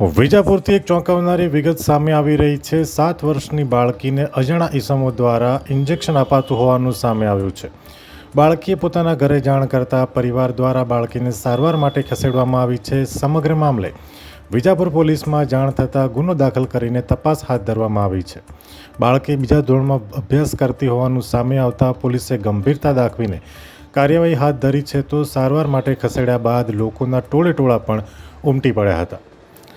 વિજાપુરથી એક ચોંકાવનારી વિગત સામે આવી રહી છે. સાત વર્ષની બાળકીને અજાણા ઈસમો દ્વારા ઇન્જેક્શન અપાતું હોવાનું સામે આવ્યું છે. બાળકીએ પોતાના ઘરે જાણ કરતા પરિવાર દ્વારા બાળકીને સારવાર માટે ખસેડવામાં આવી છે સમગ્ર મામલે. વિજાપુર પોલીસમાં જાણ થતાં ગુનો દાખલ કરીને તપાસ હાથ ધરવામાં આવી છે. બાળકી બીજા ધોરણમાં અભ્યાસ કરતી હોવાનું સામે આવતા પોલીસે ગંભીરતા દાખવીને કાર્યવાહી હાથ ધરી છે તો સારવાર માટે ખસેડ્યા બાદ લોકોના ટોળે ટોળા પણ ઉમટી પડ્યા હતા.